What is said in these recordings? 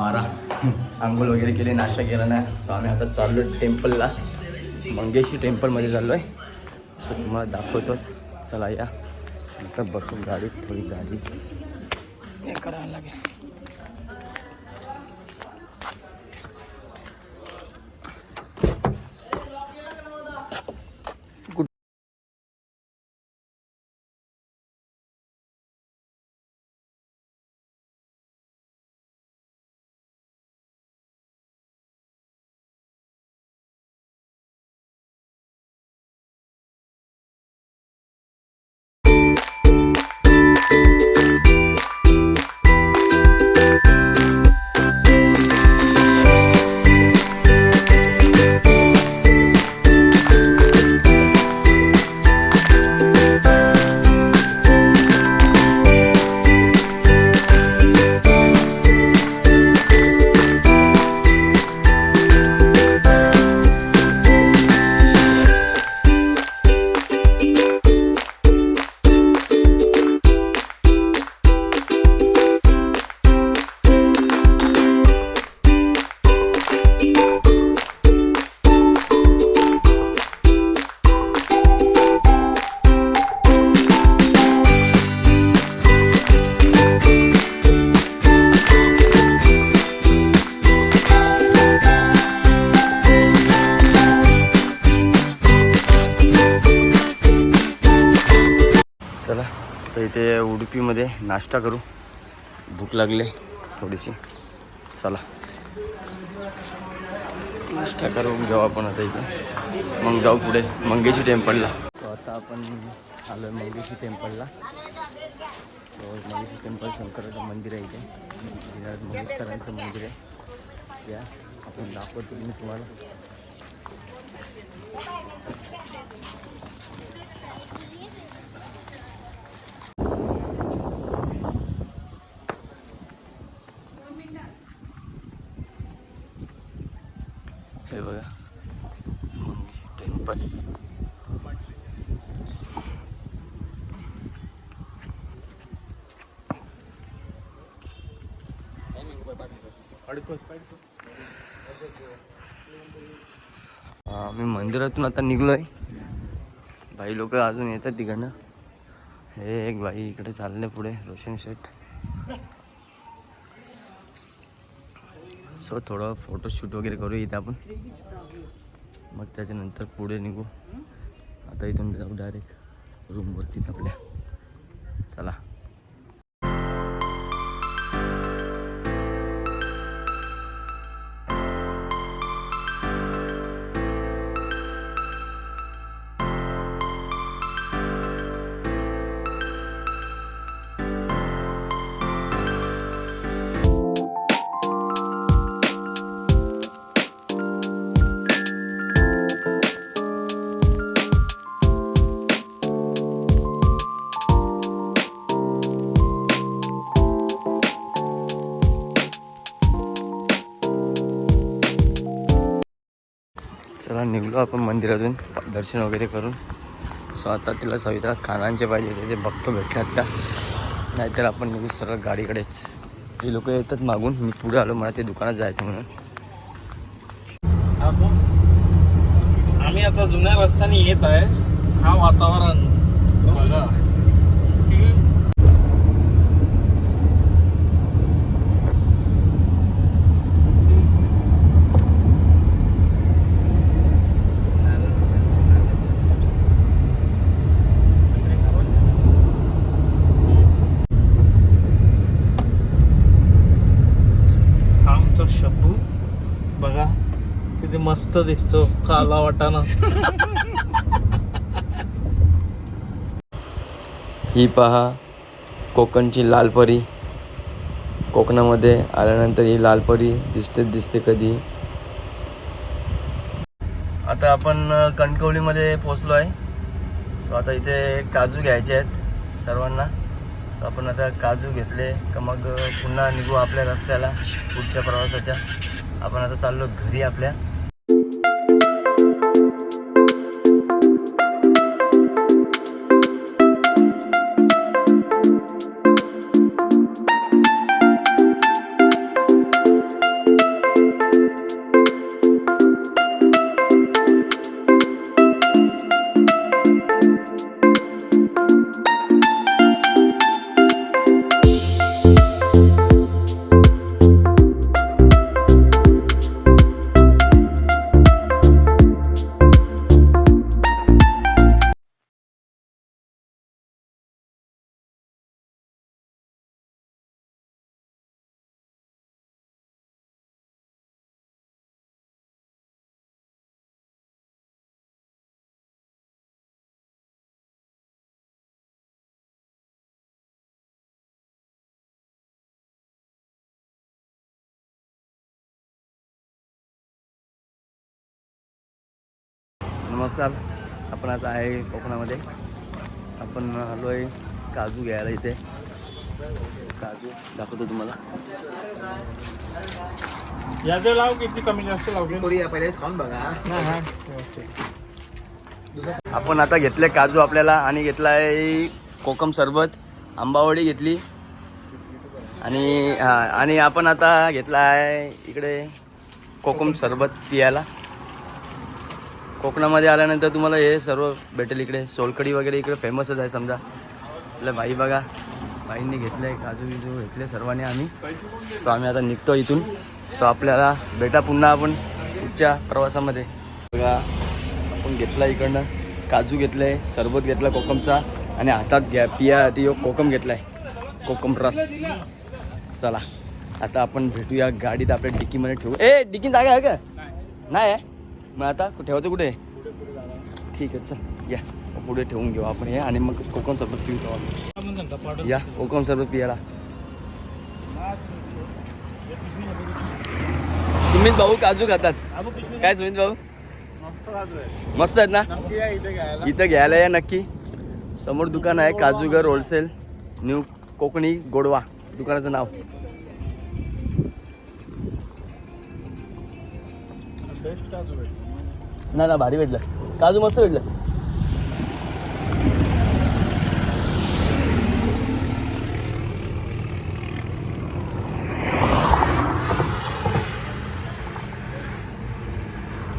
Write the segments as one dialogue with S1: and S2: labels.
S1: बारा. आंघोळ वगैरे केली नाश्ता केला नाही. सो आम्ही आता चाललो टेम्पलला. मंगेशी टेम्पलमध्ये चाललो आहे सो तुम्हाला दाखवतोच. चला या. आता बसून गाडीत थोडी गाडी. हे करायला लागेल. यूपीमध्ये नाश्ता करू. भूक लागले थोडीशी. चला. नाश्ता करून घेऊ आपण आता इथे. मग जाऊ पुढे. मंगेशी टेम्पलला. आता आपण आलो आहे मंगेशी टेम्पलला. सो मंगेशी टेम्पल शंकराचं मंदिर आहे इथे. मंगेशकरांचं मंदिर आहे. या. आपण दाखवतो मी तुम्हाला. हे बघा. टेम्पल मी मंदिरातून आता निघलो आहे बाई लोक अजून येतात तिकडनं. हे एक बाई इकडे चालले पुढे रोशन शेठ. सो थोडं फोटोशूट वगैरे करू इथं आपण. मग त्याच्यानंतर पुढे निघू. आता इथून जाऊ डायरेक्ट रूमवरतीच आपल्या. चला. चला निघलो आपण मंदिरातून. दर्शन वगैरे करून. सो आता तिला सविता खानांचे पाहिजे होते ते बघतो भेटतात का? नाहीतर आपण निघू सरळ गाडीकडेच. हे लोक येतात मागून. मी पुढे आलो मला ते दुकानात जायचं म्हणून.
S2: आम्ही आता जुन्या रस्त्याने येत आहे. हा वातावरण बघा किती हा आमचा शब्बू बघा किती मस्त दिसतो काला वाटाणा.
S1: ही पहा कोकणची लालपरी कोकणामध्ये आल्यानंतर ही लालपरी दिसते दिसते कधी. आता आपण कणकवलीमध्ये पोचलो आहे. सो आता इथे काजू घ्यायचे आहेत सर्वांना. सो आपण आता काजू घेतले का मग पुन्हा निघू आपल्या रस्त्याला पुढच्या प्रवासाच्या. आपण आता चाललो घरी आपल्या. नमस्कार. आपण आता आहे कोकणामध्ये. आपण आलो आहे काजू घ्यायला इथे. काजू दाखवतो तुम्हाला.
S2: याचे लाव किती कमी जास्त लावते
S3: कोरिया पहिले खाऊन बघा.
S1: आपण आता घेतले काजू आपल्याला आणि घेतला आहे कोकम सरबत आंबावडी घेतली. आणि हा आणि आपण आता घेतला आहे इकडे कोकम सरबत पियाला. कोकणामध्ये आल्यानंतर तुम्हाला हे सर्व भेटेल इकडे. सोलकडी वगैरे इकडे फेमसच आहे समजा. आपल्या भाई बघा बाईंनी घेतले काजू बिजू घेतले सर्वांनी आम्ही. सो आम्ही आता निघतो इथून. सो आपल्याला भेटा पुन्हा आपण पुढच्या प्रवासामध्ये. बघा आपण घेतला इकडनं. काजू घेतलं आहे सरबत घेतला कोकमचा. आणि हातात घ्या पियासाठी यो कोकम घेतला आहे कोकम रस. चला आता आपण भेटूया गाडीत आपल्या डिकीमध्ये ठेवू. ए डिकी जागा आहे का? नाही आहे? मग आता ठेवायचं कुठे? ठीक आहे चल या. पुढे ठेवून घेऊ आपण या आणि मग कोकम सरबत पिऊ. आपण या कोकम सरबत पियाला. सुमित भाऊ काजू खातात. काय सुमित भाऊ? मस्त आहेत ना? इथं घ्यायला या नक्की. समोर दुकान आहे काजूगर होलसेल न्यू कोकणी गोडवा दुकानाचं नाव. ना ना भारी भेटलं. काजू मस्त भेटलं.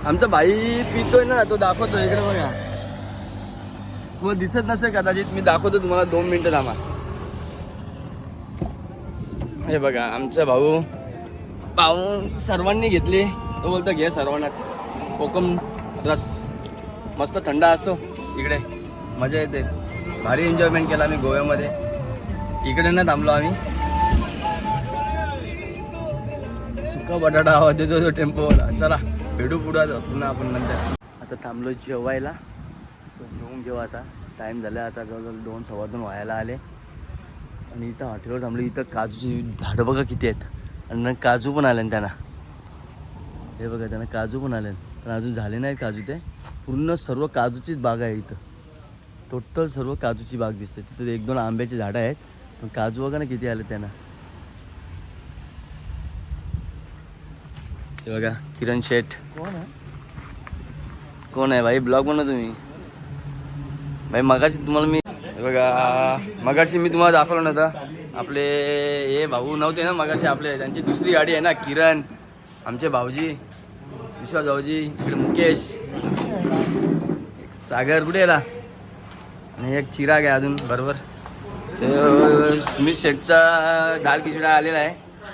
S1: आमचा भाई पितोय ना तो दाखवतो इकडे बघा. तुम्हाला दिसत नसेल कदाचित मी दाखवतो तुम्हाला दोन मिनिटं थांबा. हे बघा आमचा भाऊ पाहून सर्वांनी घेतली. तो बोलतो घे सर्वांनाच. कोकम रस. मस्त थंड असतो इकडे. मजा येते. भारी एन्जॉयमेंट केला आम्ही गोव्यामध्ये. इकडे ना थांबलो आम्ही. सुका बटाटा आवाज देतो तो टेम्पोवाला चला भेटू पुढं पुन्हा आपण नंतर. आता थांबलो जेवायला. जेवून घेऊ आता. टाईम झाला आता जवळजवळ दोन सव्वा दोन व्हायला आले. आणि इथं हॉटेलवर थांबलो. इथं काजूची झाडं बघा किती आहेत. आणि काजू पण आले ना त्यांना. हे बघा त्यांना काजू पण आले पण अजून झाले नाहीत काजू ते. पूर्ण सर्व काजूचीच बाग आहे इथं. टोटल सर्व काजूची बाग दिसते. तिथं एक दोन आंब्याची झाडं आहेत. पण काजू बघा ना किती आले त्यांना. हे बघा किरण शेठ.
S2: कोण आहे?
S1: कोण आहे भाई? ब्लॉग बनव तुम्ही. भाई मगाशी तुम्हाला मी बघा मगाशी मी तुम्हाला दाखवलं नव्हतं. आपले हे भाऊ नव्हते ना मगाशी आपले. त्यांची दुसरी गाडी आहे ना किरण. आमचे भाऊजी. विश्वास भाऊजी इकडे मुकेश. एक सागर कुठे याला आणि एक चिराग आहे अजून बरोबर. सुमित शेठचा दाल खिचडा आलेला आहे.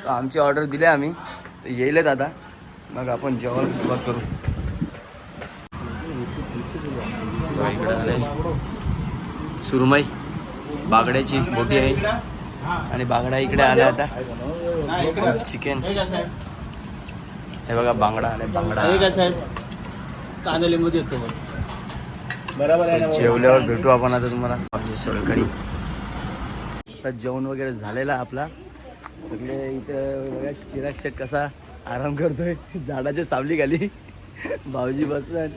S1: आमची ऑर्डर दिली आम्ही. तर येईलच आता. मग आपण जेवण सुरुवात करू. इकडं सुरमई. बागड्याची मोठी आहे. आणि बांगडा इकडे आला आता. चिकन हे बघा बांगडा आलाय बांगडा.
S3: साहेब? कांदा लिंबू देतो बरोबर आहे?
S1: जेवल्यावर भेटू आपण आता तुम्हाला. सोलकडी आता जेवण वगैरे झालेला आपला. सगळे इथं बघा चिराग शेट कसा आराम करतोय. झाडाच्या सावली खाली. भाऊजी बसतात.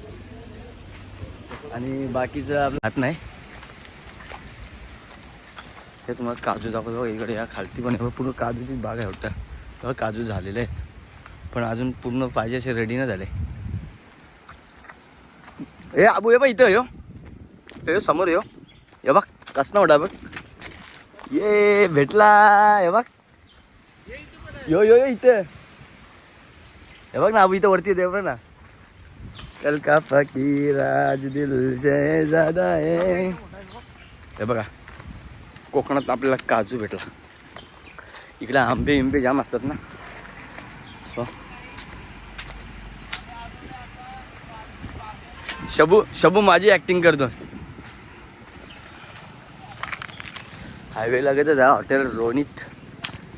S1: आणि बाकीचं आपलं हात नाही. हे तुम्हाला काजू दाखवतो इकडे या खालती पण पूर्ण काजूची बाग आहे वाटतं. बघा काजू झालेले आहे. पण अजून पूर्ण पाहिजे असे रेडी नाही झाले. ए आबू ये बा इथं यो. हे यो समोर यो. ये बघ कसं मोठा बघ. ये भेटला हे बघ. यो यो यो इथं. हे बघ ना आबू इथं वरती येते बघ ना. कल का फकीराज दिल से ज्यादा है. हे बघा कोकणात आपल्याला काजू भेटला. इकडे आंबे इंबे जाम असतात ना. सो शबू शबू माझी ऍक्टिंग करतो. हायवे लागतच आहे हॉटेल रोनीत.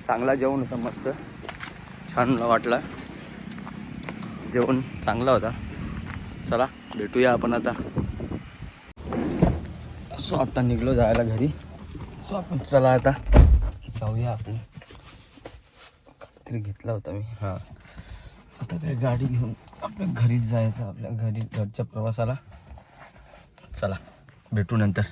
S1: चांगला जेवण होता मस्त. छान वाटला. जेवण चांगला होता. चला भेटूया आपण आता. सो आता निघलो जायला घरी. सो आपण चला आता. जाऊया आपण. काहीतरी घेतला होता मी. हां. आता काय गाडी घेऊन आपल्या घरीच जायचं आपल्या घरी घरच्या प्रवासाला. चला भेटू नंतर.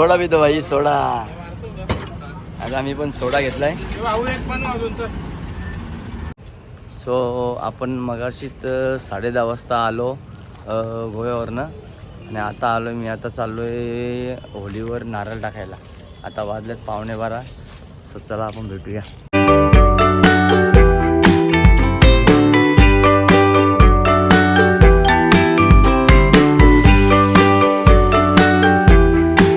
S1: सोडा बी भाई सोडा. आता आम्ही पण सोडा घेतलाय. सो आपण मगाशीत साडे दहा वाजता आलो गोव्यावरनं. आणि आता आलो मी आता चाललो आहे होलीवर नारळ टाकायला. आता वाजल्यात पावणे बारा. सो चला आपण भेटूया.